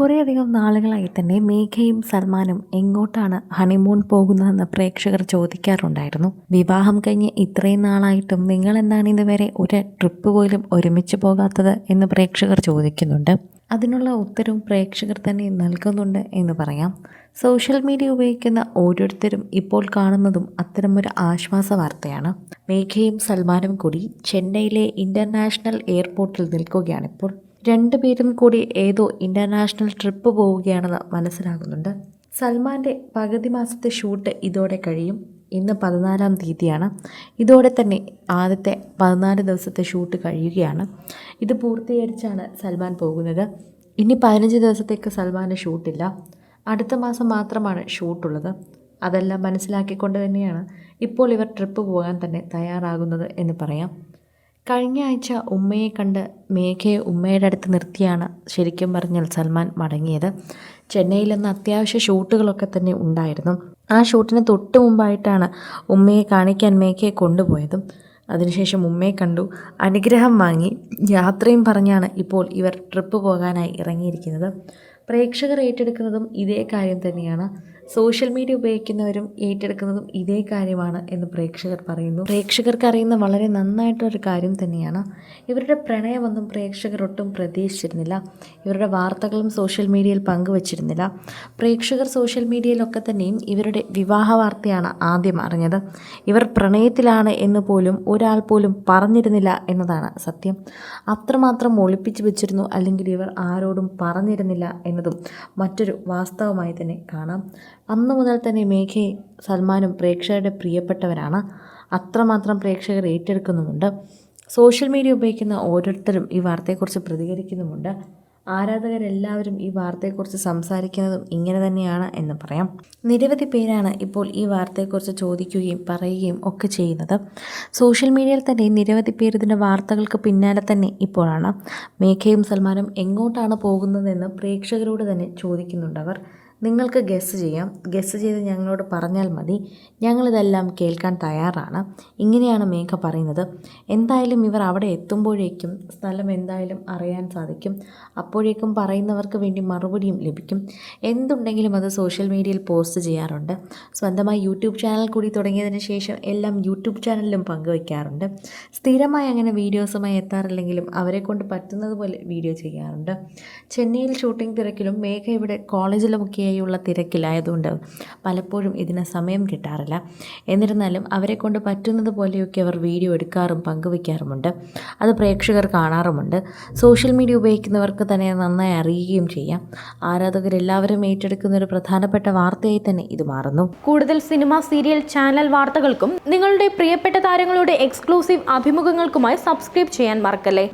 കുറേയധികം നാളുകളായി തന്നെ മേഘയും സൽമാനും എങ്ങോട്ടാണ് ഹണിമൂൺ പോകുന്നതെന്ന് പ്രേക്ഷകർ ചോദിക്കാറുണ്ടായിരുന്നു. വിവാഹം കഴിഞ്ഞ് ഇത്രയും നാളായിട്ടും നിങ്ങൾ എന്താണ് ഇതുവരെ ഒരു ട്രിപ്പ് പോലും ഒരുമിച്ച് പോകാത്തത് എന്ന് പ്രേക്ഷകർ ചോദിക്കുന്നുണ്ട്. അതിനുള്ള ഉത്തരവും പ്രേക്ഷകർ തന്നെ നൽകുന്നുണ്ട് എന്ന് പറയാം. സോഷ്യൽ മീഡിയ ഉപയോഗിക്കുന്ന ഓരോരുത്തരും ഇപ്പോൾ കാണുന്നതും അത്തരമൊരു ആശ്വാസ വാർത്തയാണ്. മേഘയും സൽമാനും കൂടി ചെന്നൈയിലെ ഇന്റർനാഷണൽ എയർപോർട്ടിൽ നിൽക്കുകയാണിപ്പോൾ. രണ്ടുപേരും കൂടി ഏതോ ഇന്റർനാഷണൽ ട്രിപ്പ് പോവുകയാണെന്ന് മനസ്സിലാകുന്നുണ്ട്. സൽമാന്റെ പകുതി മാസത്തെ ഷൂട്ട് ഇതോടെ കഴിയും. ഇന്ന് പതിനാലാം തീയതിയാണ്. ഇതോടെ തന്നെ ആദ്യത്തെ പതിനാല് ദിവസത്തെ ഷൂട്ട് കഴിയുകയാണ്. ഇത് പൂർത്തീകരിച്ചാണ് സൽമാൻ പോകുന്നത്. ഇനി പതിനഞ്ച് ദിവസത്തേക്ക് സൽമാന്റെ ഷൂട്ടില്ല അടുത്ത മാസം മാത്രമാണ് ഷൂട്ടുള്ളത് അതെല്ലാം മനസ്സിലാക്കിക്കൊണ്ട് തന്നെയാണ് ഇപ്പോൾ ഇവർ ട്രിപ്പ് പോകാൻ തന്നെ തയ്യാറാകുന്നത് എന്ന് പറയാം. കഴിഞ്ഞ ആഴ്ച ഉമ്മയെ കണ്ട് മേഘയെ ഉമ്മയുടെ അടുത്ത് നിർത്തിയാണ് ശരിക്കും പറഞ്ഞാൽ സൽമാൻ മടങ്ങിയത്. ചെന്നൈയിൽ നിന്ന് അത്യാവശ്യ ഷൂട്ടുകളൊക്കെ തന്നെ ഉണ്ടായിരുന്നു. ആ ഷൂട്ടിന് തൊട്ട് മുമ്പായിട്ടാണ് ഉമ്മയെ കാണിക്കാൻ മേഘയെ കൊണ്ടുപോയതും. അതിനുശേഷം ഉമ്മയെ കണ്ടു അനുഗ്രഹം വാങ്ങി. യാത്രയും പറഞ്ഞാണ് ഇപ്പോൾ ഇവർ ട്രിപ്പ് പോകാനായി ഇറങ്ങിയിരിക്കുന്നത്. പ്രേക്ഷകർ ഏറ്റെടുക്കുന്നതും ഇതേ കാര്യം തന്നെയാണ്. സോഷ്യൽ മീഡിയ ഉപയോഗിക്കുന്നവരും ഏറ്റെടുക്കുന്നതും ഇതേ കാര്യമാണ് എന്ന് പ്രേക്ഷകർ പറയുന്നു. പ്രേക്ഷകർക്ക് അറിയുന്ന വളരെ നന്നായിട്ടൊരു കാര്യം തന്നെയാണ്. ഇവരുടെ പ്രണയമൊന്നും പ്രേക്ഷകർ ഒട്ടും പ്രതീക്ഷിച്ചിരുന്നില്ല. ഇവരുടെ വാർത്തകളും സോഷ്യൽ മീഡിയയിൽ പങ്കുവച്ചിരുന്നില്ല. പ്രേക്ഷകർ സോഷ്യൽ മീഡിയയിലൊക്കെ തന്നെയും ഇവരുടെ വിവാഹ വാർത്തയാണ് ആദ്യം അറിഞ്ഞത്. ഇവർ പ്രണയത്തിലാണ് എന്ന് പോലും ഒരാൾ പോലും പറഞ്ഞിരുന്നില്ല എന്നതാണ് സത്യം. അത്രമാത്രം ഒളിപ്പിച്ചു വെച്ചിരുന്നു അല്ലെങ്കിൽ ഇവർ ആരോടും പറഞ്ഞിരുന്നില്ല എന്നതും മറ്റൊരു വാസ്തവമായി തന്നെ കാണാം. അന്നു മുതൽ തന്നെ മേഘയും സൽമാനും പ്രേക്ഷകരുടെ പ്രിയപ്പെട്ടവരാണ്. അത്രമാത്രം പ്രേക്ഷകർ ഏറ്റെടുക്കുന്നുമുണ്ട്. സോഷ്യൽ മീഡിയ ഉപയോഗിക്കുന്ന ഓരോരുത്തരും ഈ വാർത്തയെക്കുറിച്ച് പ്രതികരിക്കുന്നുമുണ്ട്. ആരാധകരെല്ലാവരും ഈ വാർത്തയെക്കുറിച്ച് സംസാരിക്കുന്നതും ഇങ്ങനെ തന്നെയാണ് എന്ന് പറയാം. നിരവധി പേരാണ് ഇപ്പോൾ ഈ വാർത്തയെക്കുറിച്ച് ചോദിക്കുകയും പറയുകയും ഒക്കെ ചെയ്യുന്നത്. സോഷ്യൽ മീഡിയയിൽ തന്നെ നിരവധി പേർ ഇതിന്റെ വാർത്തകൾക്ക് പിന്നാലെ തന്നെ ഇപ്പോഴാണ്. മേഘയും സൽമാനും എങ്ങോട്ടാണ് പോകുന്നതെന്ന് പ്രേക്ഷകരോട് തന്നെ ചോദിക്കുന്നുണ്ടവർ നിങ്ങൾക്ക് ഗസ് ചെയ്യാം. ഗസ് ചെയ്ത് ഞങ്ങളോട് പറഞ്ഞാൽ മതി. ഞങ്ങളിതെല്ലാം കേൾക്കാൻ തയ്യാറാണ്. ഇങ്ങനെയാണ് മേഘ പറയുന്നത്. എന്തായാലും ഇവർ അവിടെ എത്തുമ്പോഴേക്കും സ്ഥലം എന്തായാലും അറിയാൻ സാധിക്കും. അപ്പോഴേക്കും പറയുന്നവർക്ക് വേണ്ടി മറുപടിയും ലഭിക്കും. എന്തുണ്ടെങ്കിലും അത് സോഷ്യൽ മീഡിയയിൽ പോസ്റ്റ് ചെയ്യാറുണ്ട്. സ്വന്തമായി യൂട്യൂബ് ചാനൽ കൂടി തുടങ്ങിയതിന് ശേഷം എല്ലാം യൂട്യൂബ് ചാനലിലും പങ്കുവയ്ക്കാറുണ്ട്. സ്ഥിരമായി അങ്ങനെ വീഡിയോസുമായി എത്താറില്ലെങ്കിലും അവരെ കൊണ്ട് പറ്റുന്നത് പോലെ വീഡിയോ ചെയ്യാറുണ്ട്. ചെന്നൈയിൽ ഷൂട്ടിംഗ് തിരക്കിലും മേഘ ഇവിടെ കോളേജിലുമൊക്കെയായുള്ള തിരക്കിലായതുകൊണ്ട് പലപ്പോഴും ഇതിന് സമയം കിട്ടാറില്ല. എന്നിരുന്നാലും അവരെ കൊണ്ട് പറ്റുന്നത് പോലെയൊക്കെ അവർ വീഡിയോ എടുക്കാറും പങ്കുവയ്ക്കാറുമുണ്ട്. അത് പ്രേക്ഷകർ കാണാറുമുണ്ട്. സോഷ്യൽ മീഡിയ ഉപയോഗിക്കുന്നവർക്ക് തന്നെ നന്നായി അറിയുകയും ചെയ്യാം. ആരാധകരെല്ലാവരും ഏറ്റെടുക്കുന്ന ഒരു പ്രധാനപ്പെട്ട വാർത്തയായി തന്നെ ഇത് മാറുന്നു. കൂടുതൽ സിനിമ സീരിയൽ ചാനൽ വാർത്തകൾക്കും നിങ്ങളുടെ പ്രിയപ്പെട്ട താരങ്ങളുടെ എക്സ്ക്ലൂസീവ് അഭിമുഖങ്ങൾക്കുമായി സബ്സ്ക്രൈബ് ചെയ്യാൻ മറക്കല്ലേ?